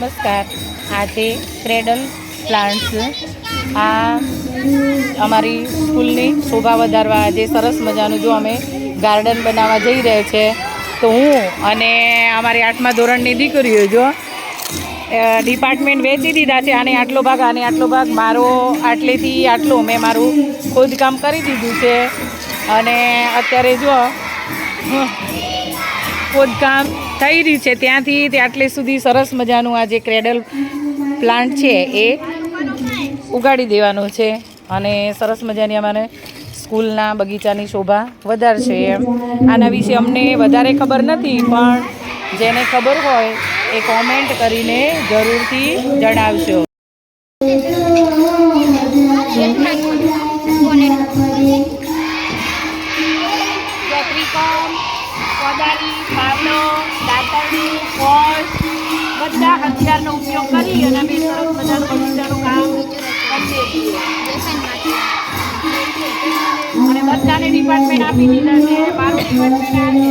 નમસ્કાર. આ છે ક્રેડલ પ્લાન્ટ્સ. આ અમારી સ્કૂલની શોભા વધારવા આજે સરસ મજાનું જો અમે ગાર્ડન બનાવવા જઈ રહ્યા છે. તો હું અને અમારી આઠમા ધોરણની દીકરીઓ જો ડિપાર્ટમેન્ટ વેચી દીધા છે. આને આટલો ભાગ, આને આટલો ભાગ, મારો આટલેથી આટલો મેં મારું ખોદકામ કરી દીધું છે. અને અત્યારે જો ખોદકામ થઈ રહી છે. ત્યાંથી તે સુધી સરસ મજાનું આ જે ક્રેડલ પ્લાન્ટ છે એ ઉગાડી દેવાનું છે અને સરસ મજાની અમારે સ્કૂલના બગીચાની શોભા વધારશે એમ. આના વિશે અમને વધારે ખબર નથી, પણ જેને ખબર હોય એ કોમેન્ટ કરીને જરૂરથી જણાવશો બધા હથિયારનો ઉપયોગ કરી અને અમે સરસ મજાનું બગીચાનું કામ કરીએ છીએ. અને બધાને ડિપાર્ટમેન્ટ આપી દીધા છે. મારું ડિપાર્ટમેન્ટ આ છે.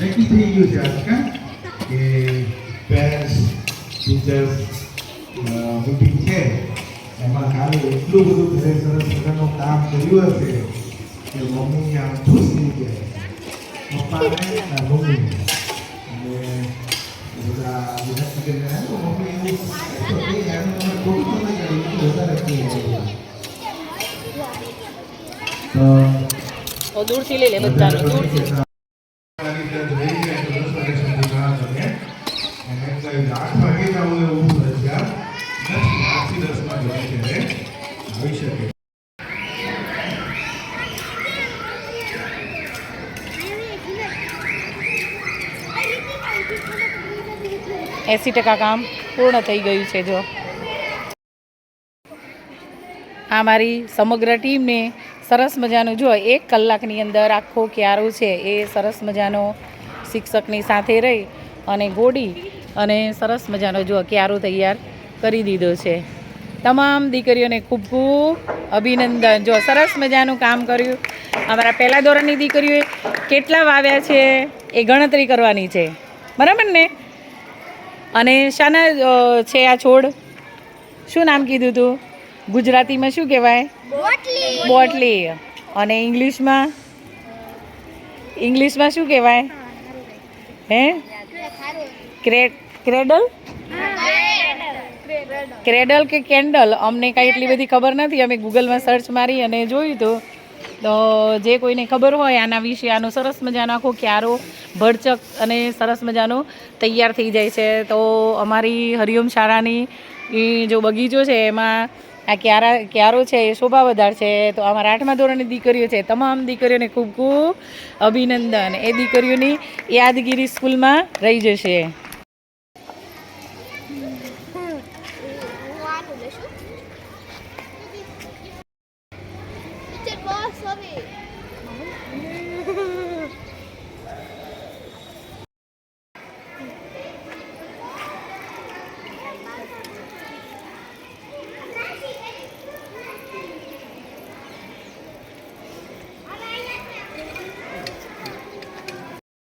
નક્કી થઈ ગયું છે આજકા કે પેરેન્ટ્સ ટીચર્સ મીટિંગ છે એમાં કાલે એટલું બધું ઘરે સરસ મજાનું કામ કર્યું હશે કે મમ્મી આમ ખુશ થઈ ગયા મમ્મી અને બધા વિનંતી મમ્મી તો નહીં કર્યું, એટલું વધારે કર્યું." તો તો દૂરથી લઈ લે બધાને દૂરથી આવી એંસી ટકા કામ પૂર્ણ થઈ ગયું છે જો આ મારી સમગ્ર ટીમને સરસ મજાનું જો એક કલાકની અંદર આખો ક્યારો છે એ સરસ મજાનો શિક્ષકની સાથે રહી અને ગોડી અને સરસ મજાનો જો ક્યારો તૈયાર કરી દીધો છે. તમામ દીકરીઓને ખૂબ ખૂબ અભિનંદન. જો સરસ મજાનું કામ કર્યું. અમારા પહેલા ધોરણની દીકરીઓએ કેટલા વાવ્યા છે એ ગણતરી કરવાની છે. બરાબર ને? અને શાના છે આ છોડ? શું નામ કીધું તું? ગુજરાતીમાં શું કહેવાય? બોટલી. અને ઇંગ્લિશમાં? ઇંગ્લિશમાં શું કહેવાય? હે? ક્રે ક્રેડલ? ક્રેડલ કે કેન્ડલ? અમને કાંઈ એટલી બધી ખબર નથી. અમે ગૂગલમાં સર્ચ મારી અને જોયું હતું. તો જે કોઈને ખબર હોય આના વિશે આનો સરસ મજાનો આખો ક્યારો ભરચક અને સરસ મજાનો તૈયાર થઈ જાય છે. તો અમારી હરિઓમ શાળાની જો બગીચો છે એમાં આ ક્યારા ક્યારો છે, એ શોભા વધાર છે, તો અમારા આઠમા ધોરણની દીકરીઓ છે તમામ દીકરીઓને ખૂબ ખૂબ અભિનંદન. એ દીકરીઓની યાદગીરી સ્કૂલમાં રહી જશે.